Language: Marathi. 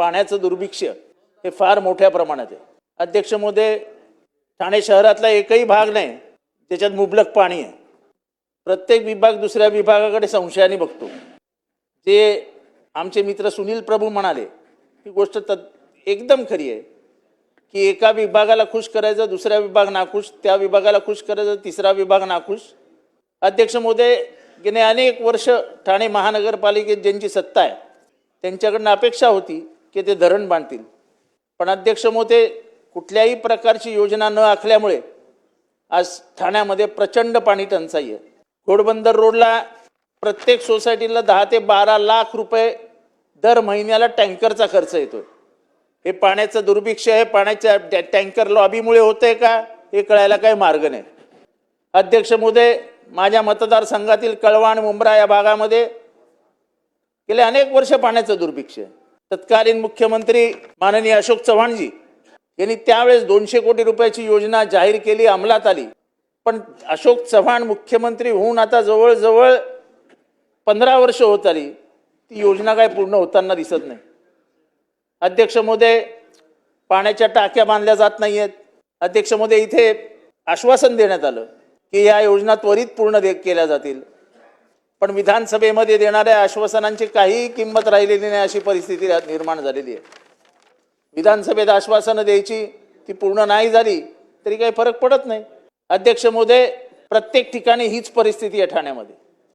पाण्याचं दुर्भिक्ष हे फार मोठ्या प्रमाणात आहे. अध्यक्ष मोदे ठाणे शहरातला एकही भाग नाही त्याच्यात मुबलक पाणी आहे. प्रत्येक विभाग दुसऱ्या विभागाकडे संशयाने बघतो. जे आमचे मित्र सुनील प्रभू म्हणाले ही गोष्ट त एकदम खरी आहे की एका विभागाला खुश करायचं दुसरा विभाग नाखुश त्या विभागाला खुश करायचं तिसरा विभाग नाखुश. अध्यक्ष मोदे गेले अनेक वर्ष ठाणे महानगरपालिकेत ज्यांची सत्ता आहे त्यांच्याकडनं अपेक्षा होती की ते धरण बांधतील. पण अध्यक्ष मोते कुठल्याही प्रकारची योजना न आखल्यामुळे आज ठाण्यामध्ये प्रचंड पाणी टंचाई आहे. घोडबंदर रोडला प्रत्येक सोसायटीला दहा ते बारा लाख रुपये दर महिन्याला टँकरचा खर्च येतोय. हे पाण्याचं दुर्भिक्ष हे पाण्याच्या टँकर लॉबीमुळे होतंय का हे कळायला काही मार्ग नाही. अध्यक्ष मोदे माझ्या मतदारसंघातील कळवाण मुंब्रा या भागामध्ये गेले अनेक वर्ष पाण्याचं दुर्भिक्ष आहे. तत्कालीन मुख्यमंत्री माननीय अशोक चव्हाणजी यांनी त्यावेळेस दोनशे कोटी रुपयाची योजना जाहीर केली अंमलात आली. पण अशोक चव्हाण मुख्यमंत्री होऊन आता जवळजवळ पंधरा वर्ष होत आली. ती योजना काय पूर्ण होताना दिसत नाही. अध्यक्ष महोदय पाण्याच्या टाक्या बांधल्या जात नाही आहेत अध्यक्ष महोदय इथे आश्वासन देण्यात आलं की या योजना त्वरित पूर्ण दे केल्या जातील. पण विधानसभेमध्ये देणाऱ्या आश्वासनांची काहीही किंमत राहिलेली नाही अशी परिस्थिती निर्माण झालेली आहे. विधानसभेत आश्वासनं द्यायची ती पूर्ण नाही झाली तरी काही फरक पडत नाही. अध्यक्ष मोदय प्रत्येक ठिकाणी हीच परिस्थिती आहे ठाण्यामध्ये.